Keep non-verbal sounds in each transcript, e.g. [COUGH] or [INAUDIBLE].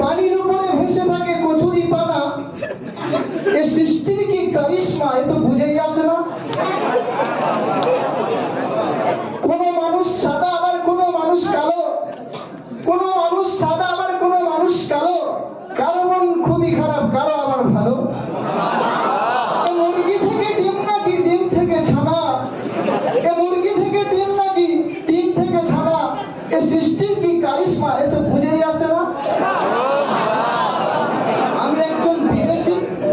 Why do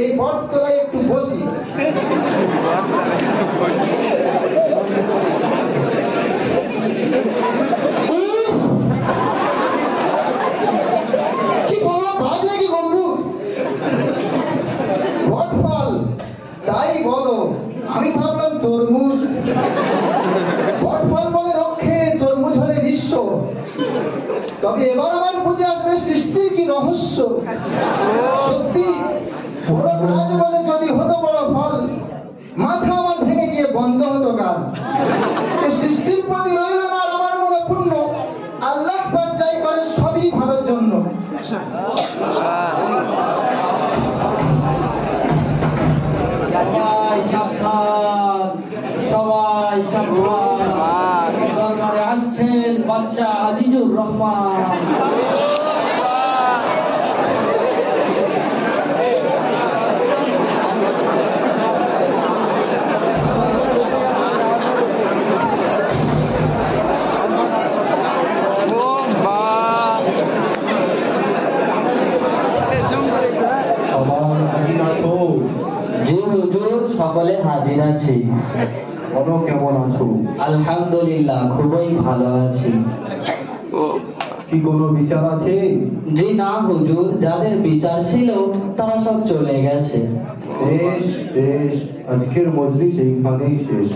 এই বটতলায় একটু বসি। গম্বুজ? বটফল তাই বলো, আমি ভাবলাম তরমুজ। বটফল বলে রক্ষে, তরমুজ হলে তবে এবার আমার বুঝে আসবে সৃষ্টির কি রহস্য। বলে যদি হতো বড় ফল মাথা আমার ভেঙে গিয়ে বন্ধ হতো গান এ সৃষ্টির প্রতি রইল না আর আমার মনে পূর্ণ আল্লাহ পাক যাই করে সবই ভালোর জন্য। সবাই সবাই দরবারে আসছেন বাদশাহ আজিজুর রহমান। জি হুজুর সকলে হাজির আছি। বলো কেমন আছো? আলহামদুলিল্লাহ খুবই ভালো আছি। কি কোনো বিচার আছে? জি না হুজুর যাদের বিচার ছিল তারা সব চলে গেছে। বেশ বেশ আজকের মজলিস এইখানেই শেষ।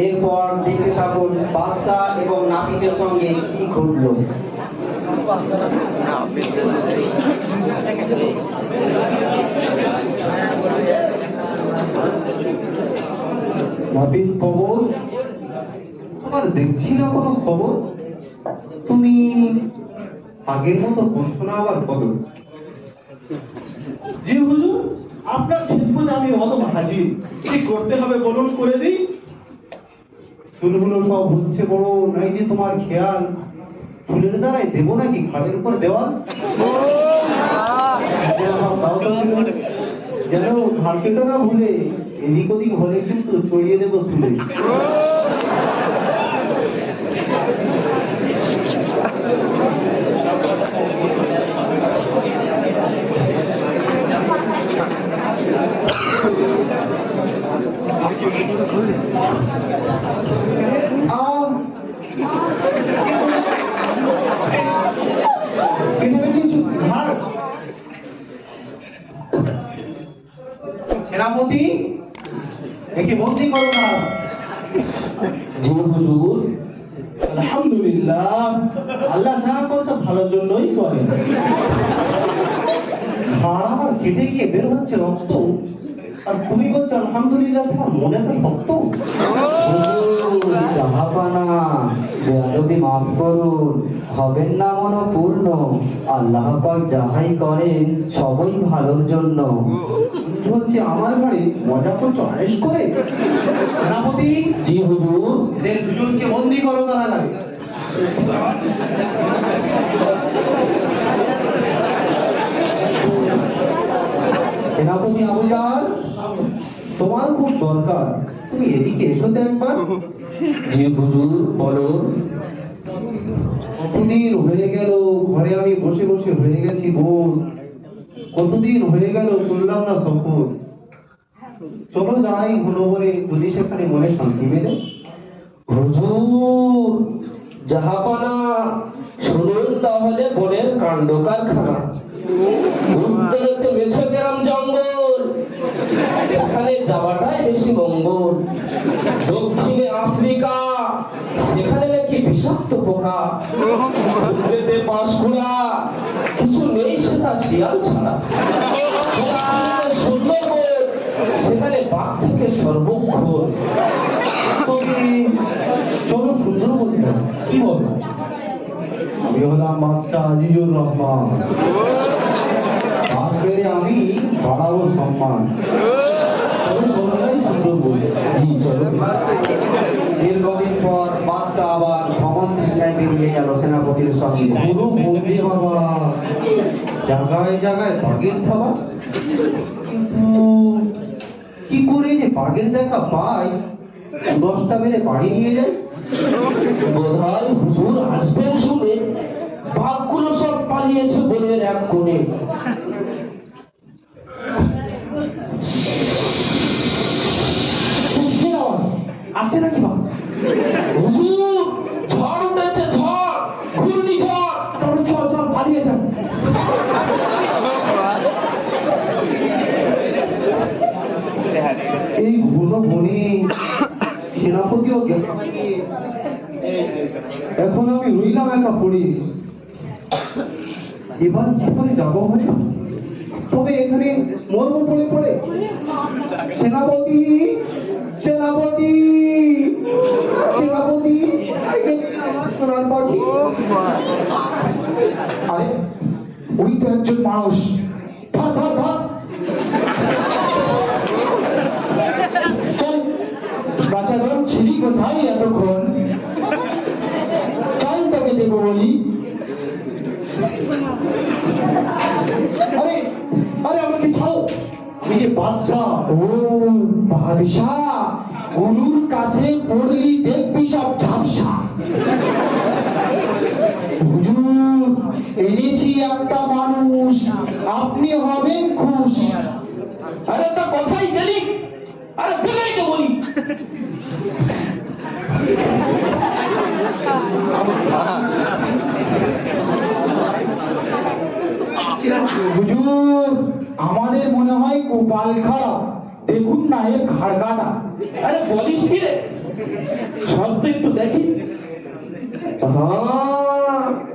এরপর দেখতে থাকুন বাদশা এবং নাপিতের সঙ্গে কি ঘটলো। খবর তোমার দেখছি না কোনো খবর? তুমি আগের মতো বলছো না আবার জি হুজুর আপনার খেদমতে আমি অদম হাজির? কি করতে হবে বলুন, করে দিই। চুলগুলো সব হচ্ছে বড়, নাই যে তোমার খেয়াল। চুলের দ্বারাই দেবো নাকি? ঘাড়ের উপর দেওয়াল? যেন কেটে না ভুলে, এদিক ওদিক হলে কিন্তু চড়িয়ে দেবো চুলে আম এখানে কিছু ঘাড় সেনাপতি একে বন্দি করো না হুজুর আলহামদুলিল্লাহ। আল্লাহ যা করে সব ভালোর জন্যই করে আমার কেটে গিয়ে বের হচ্ছে রক্ত। আর তুমি বলছো, আলহামদুলিল্লাহ, তোমার মনে তো বেয়াদবি মাফ করুন, হবেন না মনোপূর্ণ। আল্লাহ পাক যাহাই করেন, সবই ভালোর জন্য। বলছি আমার ঘাড়ে মজা করছ আয়েস করে। সেনাপতি জি হুজুর। এদের দুজনকে বন্দি করো কারাগারে সেনাপতি আবুজার তোমার খুব দরকার। তুমি এদিকে এসো তো একবার। জি হুজুর বলুন কতদিন হয়ে গেল ঘরে আমি বসে বসে হয়ে গেছি বোন কতদিন হয়ে গেল শুনলাম না চলো যাই হলো বলে যদি সেখানে মনে শান্তি মেলে। হুজুর শুনুন তাহলে বনের কাণ্ড কারখানা। বেশি দক্ষিণে আফ্রিকা, সেখানে নাকি বিষাক্ত পোকা। কিছু নেই সেটা শিয়াল ছাড়া। সুন্দরবন সেখানে বাঘ থেকে সর্বক্ষণ। চলো সুন্দরবন যাই। কি বলো? আমি হলাম বাদশাহ আজিজুর রহমান। হাত বেড়ে আমি বাড়াবো সম্মান। দীর্ঘদিন পর বাদশাহ আবার ভ্রমণ তৃষ্ণায় বেরিয়ে গেল সেনাপতির সঙ্গে। পুরো বন্দি বাবা। জায়গায় জায়গায় বাঘের খাবার। কিন্তু কি করে যে বাঘের দেখা পাই? দশটা মেরে বাড়ি নিয়ে যায় বোধহয় হুজুর আসবেন শুনে বাঘগুলো সব পালিয়েছে বনের এক কোণে। আছে নাকি বাঘ? হুজুর ঝড় উঠেছে ঝড় ঘূর্ণি ঝড় তবে চল চল পালিয়ে যান এই ঘন বনে সেনাপতিও এখন আমি রইলাম একা পড়ে। এবার করে যাব ঘরে তবে এখানে মর্ম পড়ে পড়ে। সেনাপতি সেনাপতি সেনাপতি আরে, ওই তো একজন মানুষ। ধর ধর ধর চল বাচ্চা ধর ছিলি কোথায় এতক্ষণ? চল তোকে দেবো বলি। আরে আরে আমাকে ছাড়ো। আমি যে বাদশাহ, ও বাদশাহ, গুরুর কাছে পড়লি দেখবি সব ঝাপসা। এনেছি একটা মানুষ, আপনি হবেন খুশ। আরে তা কোথায় গেলি আরে দিলাই তো বলি। হুজুর, আমাদের মনে হয় কপাল খারাপ দেখুন না, এর ঘাড় কাটা আরে, বলিস কি রে? তো একটু দেখি।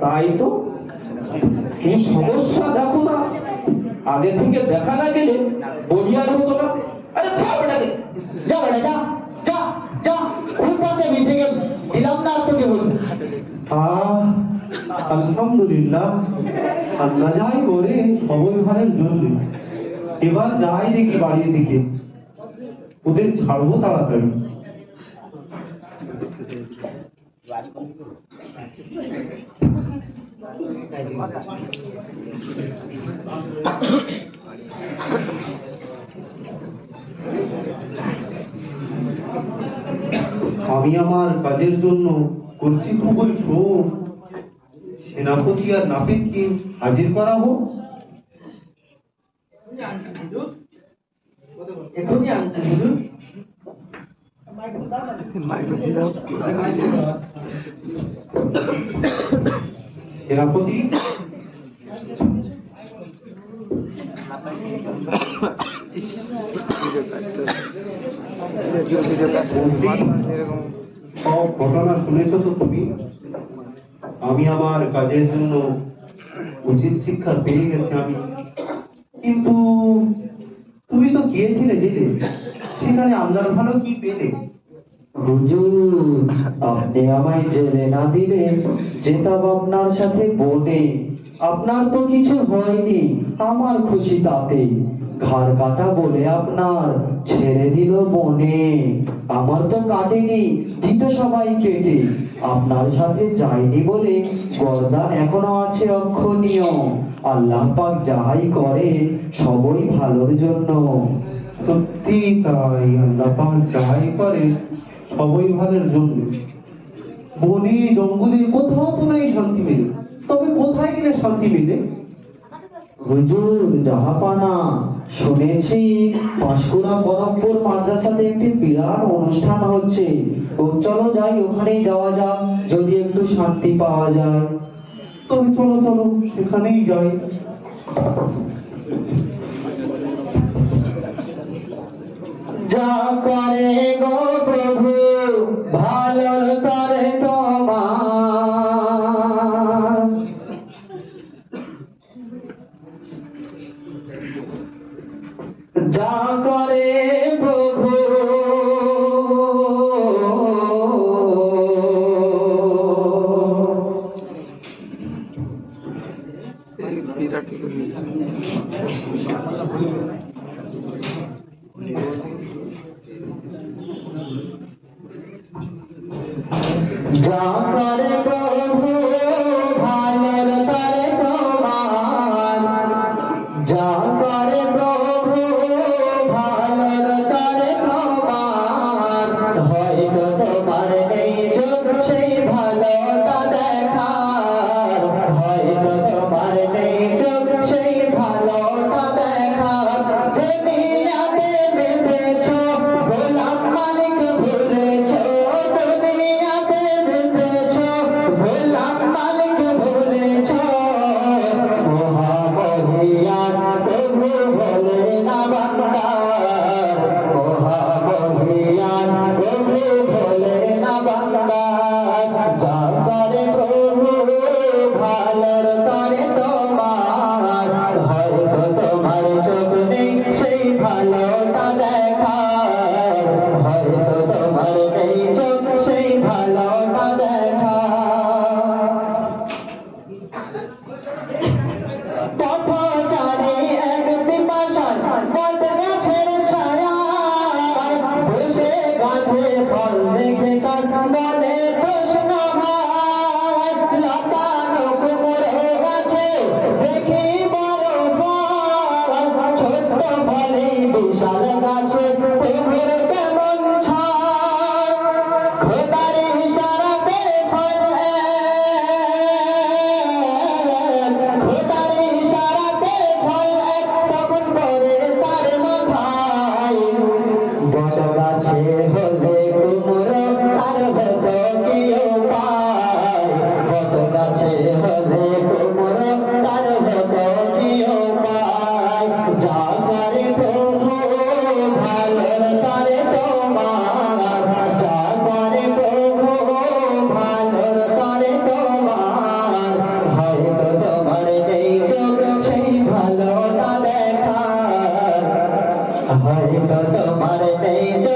তাই তো। কি সমস্যা, দেখো না। আগে থেকে দেখা না গেলে বলিয়ার হতো না। আরে, ছাড় ওটাকে যা বেটা, যা যা যা। খুব আছে মিশে গেল। দিলাম না। তোকে আলহামদুলিল্লাহ। আল্লাহ যাই করে সবল ভারের জন্য। এবার যাই দেখি বাড়ির দিকে। ওদের ছাড়বো তাড়াতাড়ি। [LAUGHS] আমি আমার কাজের জন্য করছি খুবই শোক সেনাপতি আর নাপিতকে হাজির এখনই আনছি হুজুর সেনাপতি সব ঘটনা শুনেছো তো তুমি? আমি আমার কাজের জন্য উচিত শিক্ষা পেয়ে গেছি আমি। কিন্তু তুমি তো গিয়েছিলে জেলে, সেখানে আপনার ভালো কি পেলে? আপনি আমায় জেলে না দিলে যেতাম আপনার সাথে বনে আপনার তো কিছু হয়নি, আমার খুশি তাতে। ঘাড় কাটা বলে আপনার, ছেড়ে দিল বনে। আমার তো কাটেনি, দিত সবাই কেটে। আপনার সাথে যায়নি বলে গরদান এখনও আছে অক্ষণীয়। আল্লাহ পাক যাহাই করে, সবই ভালোর জন্য। সত্যি তাই, আল্লাহ পাক যাই করে, সবই ভালোর জন্য। বনে, জঙ্গলে কোথাও তো নাই শান্তি মেলে। কোথায় গেলে শান্তি মেলে? হুজুর, জাহাপানা। শুনেছি, পাঁশকুড়া বরফপুর মাদ্রাসাতে একটি বিরাট অনুষ্ঠান হচ্ছে। ও চলো যাই, ওখানেই যাওয়া যাক, যদি একটু শান্তি পাওয়া যায়। তবে চলো চলো, সেখানেই যাই। যা করে গো প্রভু ভালোর করে তোমার যা করে প্রভু তোমার নেই